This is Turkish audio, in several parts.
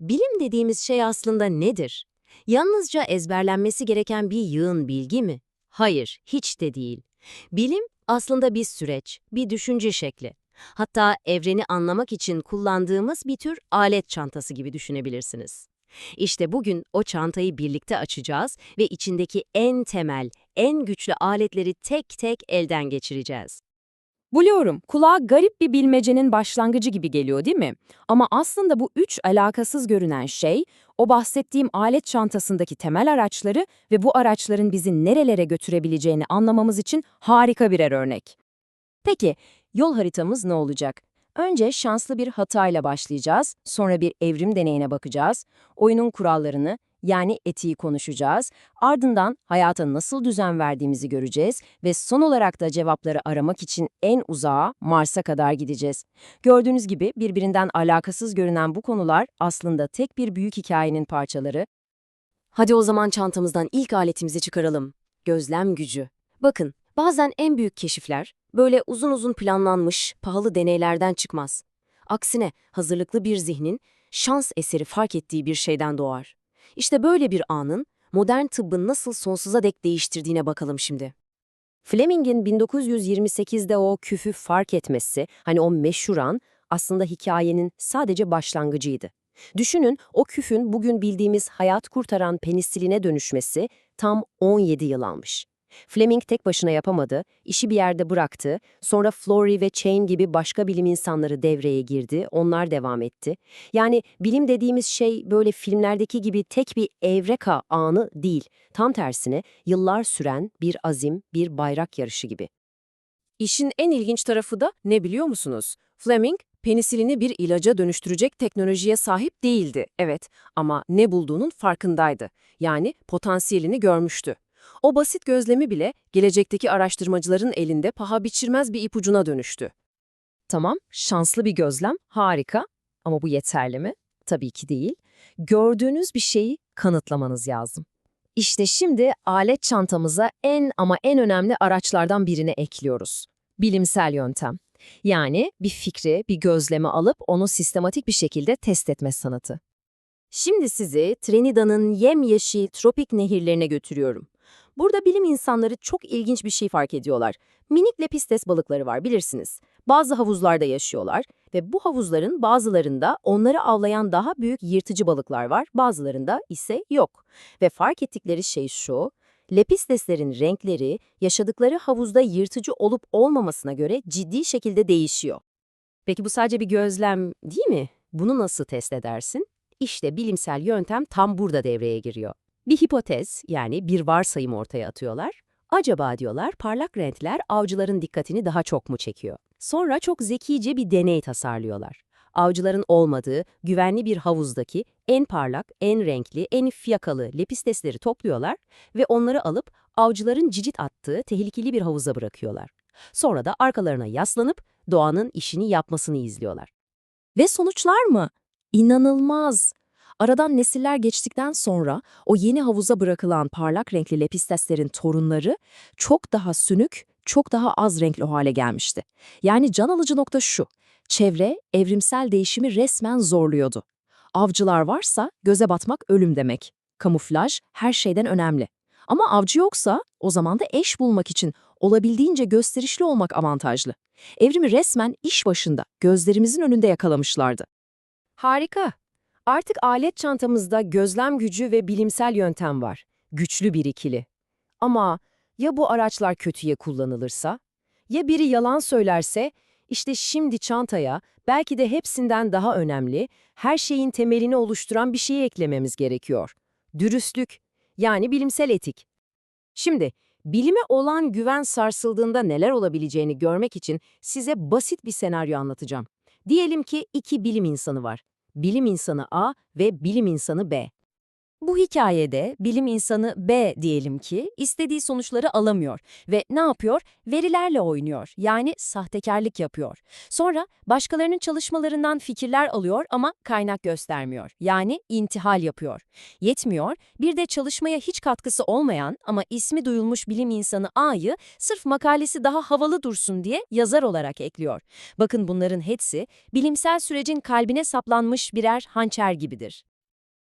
Bilim dediğimiz şey aslında nedir? Yalnızca ezberlenmesi gereken bir yığın bilgi mi? Hayır, hiç de değil. Bilim aslında bir süreç, bir düşünce şekli. Hatta evreni anlamak için kullandığımız bir tür alet çantası gibi düşünebilirsiniz. İşte bugün o çantayı birlikte açacağız ve içindeki en temel, en güçlü aletleri tek tek elden geçireceğiz. Biliyorum, kulağa garip bir bilmecenin başlangıcı gibi geliyor değil mi? Ama aslında bu üç alakasız görünen şey, o bahsettiğim alet çantasındaki temel araçları ve bu araçların bizi nerelere götürebileceğini anlamamız için harika birer örnek. Peki, yol haritamız ne olacak? Önce şanslı bir hatayla başlayacağız, sonra bir evrim deneyine bakacağız, oyunun kurallarını, yani etiği konuşacağız, ardından hayata nasıl düzen verdiğimizi göreceğiz ve son olarak da cevapları aramak için en uzağa Mars'a kadar gideceğiz. Gördüğünüz gibi birbirinden alakasız görünen bu konular aslında tek bir büyük hikayenin parçaları. Hadi o zaman çantamızdan ilk aletimizi çıkaralım. Gözlem gücü. Bakın, bazen en büyük keşifler böyle uzun uzun planlanmış, pahalı deneylerden çıkmaz. Aksine hazırlıklı bir zihnin şans eseri fark ettiği bir şeyden doğar. İşte böyle bir anın modern tıbbın nasıl sonsuza dek değiştirdiğine bakalım şimdi. Fleming'in 1928'de o küfü fark etmesi, hani o meşhur an, aslında hikayenin sadece başlangıcıydı. Düşünün o küfün bugün bildiğimiz hayat kurtaran penisiline dönüşmesi tam 17 yıl almış. Fleming tek başına yapamadı, işi bir yerde bıraktı, sonra Florey ve Chain gibi başka bilim insanları devreye girdi, onlar devam etti. Yani bilim dediğimiz şey böyle filmlerdeki gibi tek bir evreka anı değil, tam tersine yıllar süren bir azim, bir bayrak yarışı gibi. İşin en ilginç tarafı da ne biliyor musunuz? Fleming, penisilini bir ilaca dönüştürecek teknolojiye sahip değildi, evet ama ne bulduğunun farkındaydı. Yani potansiyelini görmüştü. O basit gözlemi bile gelecekteki araştırmacıların elinde paha biçilmez bir ipucuna dönüştü. Tamam, şanslı bir gözlem, harika. Ama bu yeterli mi? Tabii ki değil. Gördüğünüz bir şeyi kanıtlamanız lazım. İşte şimdi alet çantamıza en ama en önemli araçlardan birini ekliyoruz. Bilimsel yöntem. Yani bir fikri, bir gözlemi alıp onu sistematik bir şekilde test etme sanatı. Şimdi sizi Trinidad'ın yemyeşil tropik nehirlerine götürüyorum. Burada bilim insanları çok ilginç bir şey fark ediyorlar. Minik lepistes balıkları var bilirsiniz. Bazı havuzlarda yaşıyorlar ve bu havuzların bazılarında onları avlayan daha büyük yırtıcı balıklar var, bazılarında ise yok. Ve fark ettikleri şey şu, lepisteslerin renkleri yaşadıkları havuzda yırtıcı olup olmamasına göre ciddi şekilde değişiyor. Peki bu sadece bir gözlem değil mi? Bunu nasıl test edersin? İşte bilimsel yöntem tam burada devreye giriyor. Bir hipotez yani bir varsayım ortaya atıyorlar. Acaba diyorlar parlak renkler avcıların dikkatini daha çok mu çekiyor? Sonra çok zekice bir deney tasarlıyorlar. Avcıların olmadığı güvenli bir havuzdaki en parlak, en renkli, en fiyakalı lepistesleri topluyorlar ve onları alıp avcıların cicit attığı tehlikeli bir havuza bırakıyorlar. Sonra da arkalarına yaslanıp doğanın işini yapmasını izliyorlar. Ve sonuçlar mı? İnanılmaz! Aradan nesiller geçtikten sonra o yeni havuza bırakılan parlak renkli lepisteslerin torunları çok daha sünük, çok daha az renkli hale gelmişti. Yani can alıcı nokta şu, çevre evrimsel değişimi resmen zorluyordu. Avcılar varsa göze batmak ölüm demek. Kamuflaj her şeyden önemli. Ama avcı yoksa o zaman da eş bulmak için olabildiğince gösterişli olmak avantajlı. Evrimi resmen iş başında, gözlerimizin önünde yakalamışlardı. Harika. Artık alet çantamızda gözlem gücü ve bilimsel yöntem var. Güçlü bir ikili. Ama ya bu araçlar kötüye kullanılırsa? Ya biri yalan söylerse? İşte şimdi çantaya belki de hepsinden daha önemli, her şeyin temelini oluşturan bir şeyi eklememiz gerekiyor. Dürüstlük, yani bilimsel etik. Şimdi, bilime olan güven sarsıldığında neler olabileceğini görmek için size basit bir senaryo anlatacağım. Diyelim ki iki bilim insanı var bilim insanı A ve bilim insanı B. Bu hikayede bilim insanı B diyelim ki istediği sonuçları alamıyor ve ne yapıyor? Verilerle oynuyor yani sahtekarlık yapıyor. Sonra başkalarının çalışmalarından fikirler alıyor ama kaynak göstermiyor yani intihal yapıyor. Yetmiyor bir de çalışmaya hiç katkısı olmayan ama ismi duyulmuş bilim insanı A'yı sırf makalesi daha havalı dursun diye yazar olarak ekliyor. Bakın bunların hepsi bilimsel sürecin kalbine saplanmış birer hançer gibidir.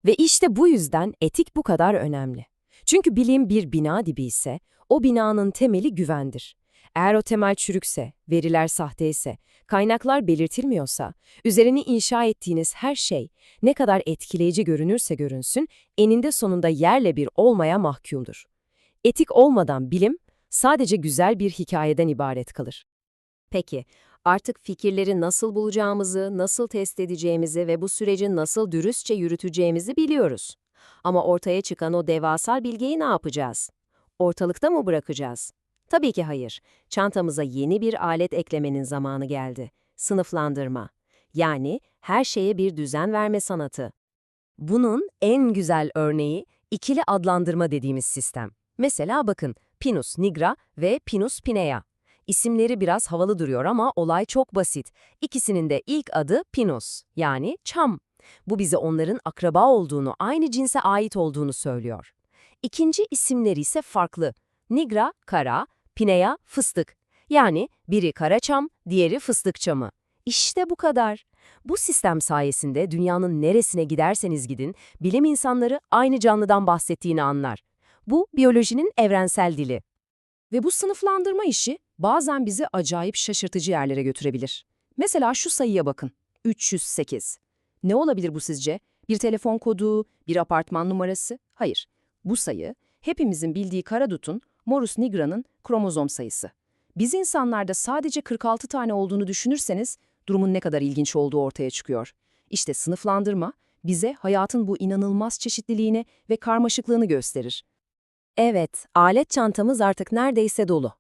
Ve işte bu yüzden etik bu kadar önemli. Çünkü bilim bir bina dibi ise o binanın temeli güvendir. Eğer o temel çürükse, veriler sahte ise, kaynaklar belirtilmiyorsa, üzerine inşa ettiğiniz her şey ne kadar etkileyici görünürse görünsün, eninde sonunda yerle bir olmaya mahkumdur. Etik olmadan bilim sadece güzel bir hikayeden ibaret kalır. Peki, artık fikirleri nasıl bulacağımızı, nasıl test edeceğimizi ve bu süreci nasıl dürüstçe yürüteceğimizi biliyoruz. Ama ortaya çıkan o devasal bilgiyi ne yapacağız? Ortalıkta mı bırakacağız? Tabii ki hayır. Çantamıza yeni bir alet eklemenin zamanı geldi. Sınıflandırma. Yani her şeye bir düzen verme sanatı. Bunun en güzel örneği ikili adlandırma dediğimiz sistem. Mesela bakın, Pinus nigra ve Pinus pinea. İsimleri biraz havalı duruyor ama olay çok basit. İkisinin de ilk adı Pinus, yani çam. Bu bize onların akraba olduğunu, aynı cinse ait olduğunu söylüyor. İkinci isimleri ise farklı. Nigra, kara, Pinea, fıstık. Yani biri kara çam, diğeri fıstık çamı. İşte bu kadar. Bu sistem sayesinde dünyanın neresine giderseniz gidin, bilim insanları aynı canlıdan bahsettiğini anlar. Bu biyolojinin evrensel dili. Ve bu sınıflandırma işi bazen bizi acayip şaşırtıcı yerlere götürebilir. Mesela şu sayıya bakın. 308. Ne olabilir bu sizce? Bir telefon kodu, bir apartman numarası? Hayır. Bu sayı hepimizin bildiği karadutun Morus nigra'nın kromozom sayısı. Biz insanlarda sadece 46 tane olduğunu düşünürseniz durumun ne kadar ilginç olduğu ortaya çıkıyor. İşte sınıflandırma bize hayatın bu inanılmaz çeşitliliğini ve karmaşıklığını gösterir. Evet, alet çantamız artık neredeyse dolu.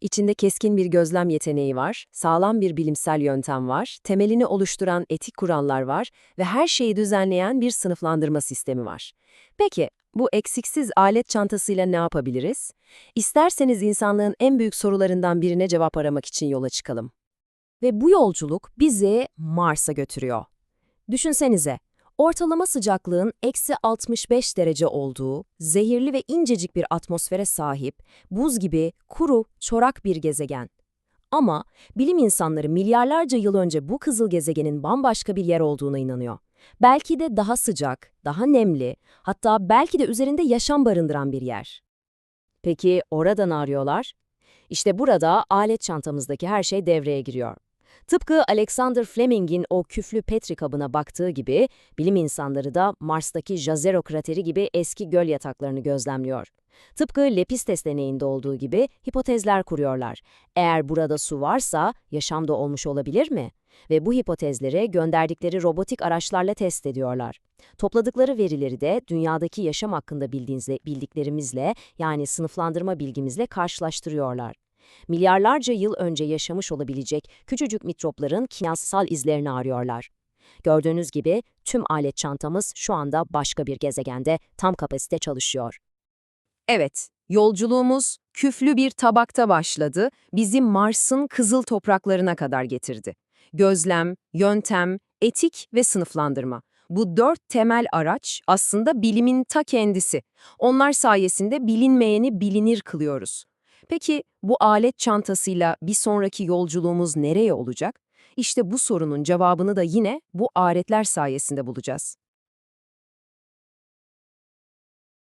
İçinde keskin bir gözlem yeteneği var, sağlam bir bilimsel yöntem var, temelini oluşturan etik kurallar var ve her şeyi düzenleyen bir sınıflandırma sistemi var. Peki, bu eksiksiz alet çantasıyla ne yapabiliriz? İsterseniz insanlığın en büyük sorularından birine cevap aramak için yola çıkalım. Ve bu yolculuk bizi Mars'a götürüyor. Düşünsenize, ortalama sıcaklığın eksi 65 derece olduğu, zehirli ve incecik bir atmosfere sahip, buz gibi kuru, çorak bir gezegen. Ama bilim insanları milyarlarca yıl önce bu kızıl gezegenin bambaşka bir yer olduğuna inanıyor. Belki de daha sıcak, daha nemli, hatta belki de üzerinde yaşam barındıran bir yer. Peki orada ne arıyorlar? İşte burada alet çantamızdaki her şey devreye giriyor. Tıpkı Alexander Fleming'in o küflü Petri kabına baktığı gibi, bilim insanları da Mars'taki Jezero krateri gibi eski göl yataklarını gözlemliyor. Tıpkı Lepistes deneyinde olduğu gibi hipotezler kuruyorlar. Eğer burada su varsa yaşam da olmuş olabilir mi? Ve bu hipotezleri gönderdikleri robotik araçlarla test ediyorlar. Topladıkları verileri de dünyadaki yaşam hakkında bildiklerimizle yani sınıflandırma bilgimizle karşılaştırıyorlar milyarlarca yıl önce yaşamış olabilecek küçücük mikropların kimyasal izlerini arıyorlar. Gördüğünüz gibi tüm alet çantamız şu anda başka bir gezegende tam kapasite çalışıyor. Evet, yolculuğumuz küflü bir tabakta başladı, bizi Mars'ın kızıl topraklarına kadar getirdi. Gözlem, yöntem, etik ve sınıflandırma. Bu dört temel araç aslında bilimin ta kendisi. Onlar sayesinde bilinmeyeni bilinir kılıyoruz. Peki bu alet çantasıyla bir sonraki yolculuğumuz nereye olacak? İşte bu sorunun cevabını da yine bu aletler sayesinde bulacağız.